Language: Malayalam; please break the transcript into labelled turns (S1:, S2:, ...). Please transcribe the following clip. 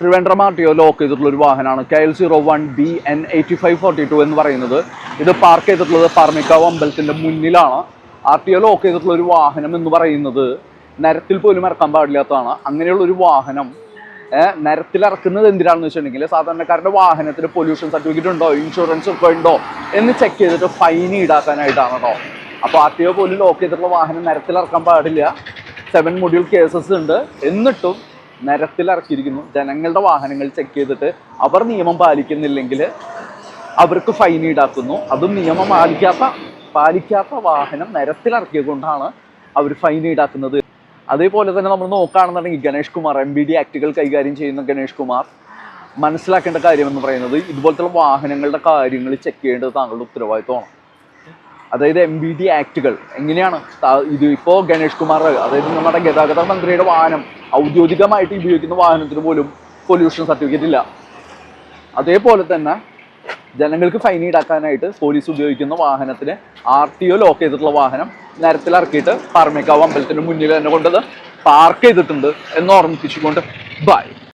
S1: Trivandrum R T O lock ചെയ്തിട്ടുള്ള ഒരു വാഹനമാണ്. K L zero one B N eighty five forty two എന്ന് പറയുന്നത്. ഇത് പാർക്ക് ചെയ്തിട്ടുള്ളത് പാർമിക്കാവ് അമ്പലത്തിന്റെ മുന്നിലാണ്. ആർ ടി ഒ ലോക്ക് ചെയ്തിട്ടുള്ള ഒരു വാഹനം എന്ന് പറയുന്നത് നരത്തിൽ പോലും ഇറക്കാൻ പാടില്ലാത്തതാണ്. അങ്ങനെയുള്ള ഒരു വാഹനം നരത്തിൽ ഇറക്കുന്നത് എന്തിനാണെന്ന് വെച്ചിട്ടുണ്ടെങ്കിൽ സാധാരണക്കാരുടെ വാഹനത്തിന് പൊല്യൂഷൻ സർട്ടിഫിക്കറ്റ് ഉണ്ടോ ഇൻഷുറൻസ് ഒക്കെ ഉണ്ടോ എന്ന് ചെക്ക് ചെയ്തിട്ട് ഫൈൻ ഈടാക്കാനായിട്ടാണ് കേട്ടോ അപ്പോൾ ആർ ടി ഒ പോലും ലോക്ക് ചെയ്തിട്ടുള്ള വാഹനം നരത്തിൽ ഇറക്കാൻ പാടില്ല. സെവൻ മൊഡ്യൂൾ കേസസ് ഉണ്ട്. എന്നിട്ടും നിരത്തിൽ ഇറക്കിയിരിക്കുന്നു ജനങ്ങളുടെ വാഹനങ്ങൾ ചെക്ക് ചെയ്തിട്ട് അവർ നിയമം പാലിക്കുന്നില്ലെങ്കിൽ അവർക്ക് ഫൈൻ ഈടാക്കുന്നു. അതും നിയമം പാലിക്കാത്ത പാലിക്കാത്ത വാഹനം നിരത്തിലിറക്കിയത് കൊണ്ടാണ് അവർ ഫൈൻ ഈടാക്കുന്നത്. അതേപോലെ തന്നെ നമ്മൾ നോക്കുകയാണെന്നുണ്ടെങ്കിൽ Ganesh Kumar M B D ആക്ടുകൾ കൈകാര്യം ചെയ്യുന്ന ഗണേഷ് കുമാർ. മനസ്സിലാക്കേണ്ട കാര്യം എന്ന് പറയുന്നത് ഇതുപോലത്തെ വാഹനങ്ങളുടെ കാര്യങ്ങൾ ചെക്ക് ചെയ്യേണ്ടത് താങ്കളുടെ ഉത്തരവാദിത്വമാണ്. അതായത് എം ബി ഡി ആക്ടുകൾ എങ്ങനെയാണ് ഇത് ഇപ്പോൾ ഗണേഷ് കുമാർ അതായത് നമ്മുടെ ഗതാഗത മന്ത്രിയുടെ വാഹനം ഔദ്യോഗികമായിട്ട് ഉപയോഗിക്കുന്ന വാഹനത്തിന് പോലും പൊല്യൂഷൻ സർട്ടിഫിക്കറ്റ് ഇല്ല. അതേപോലെ തന്നെ ജനങ്ങൾക്ക് ഫൈൻ ഈടാക്കാനായിട്ട് പോലീസ് ഉപയോഗിക്കുന്ന വാഹനത്തിന് ആർ ടി ഒ ലോക്ക് ചെയ്തിട്ടുള്ള വാഹനം നിരത്തിൽ ഇറക്കിയിട്ട് പാർമേക്കാവ് അമ്പലത്തിന് മുന്നിൽ തന്നെ കൊണ്ടത് പാർക്ക് ചെയ്തിട്ടുണ്ട് എന്ന് ഓർമ്മിപ്പിച്ചുകൊണ്ട് ബൈ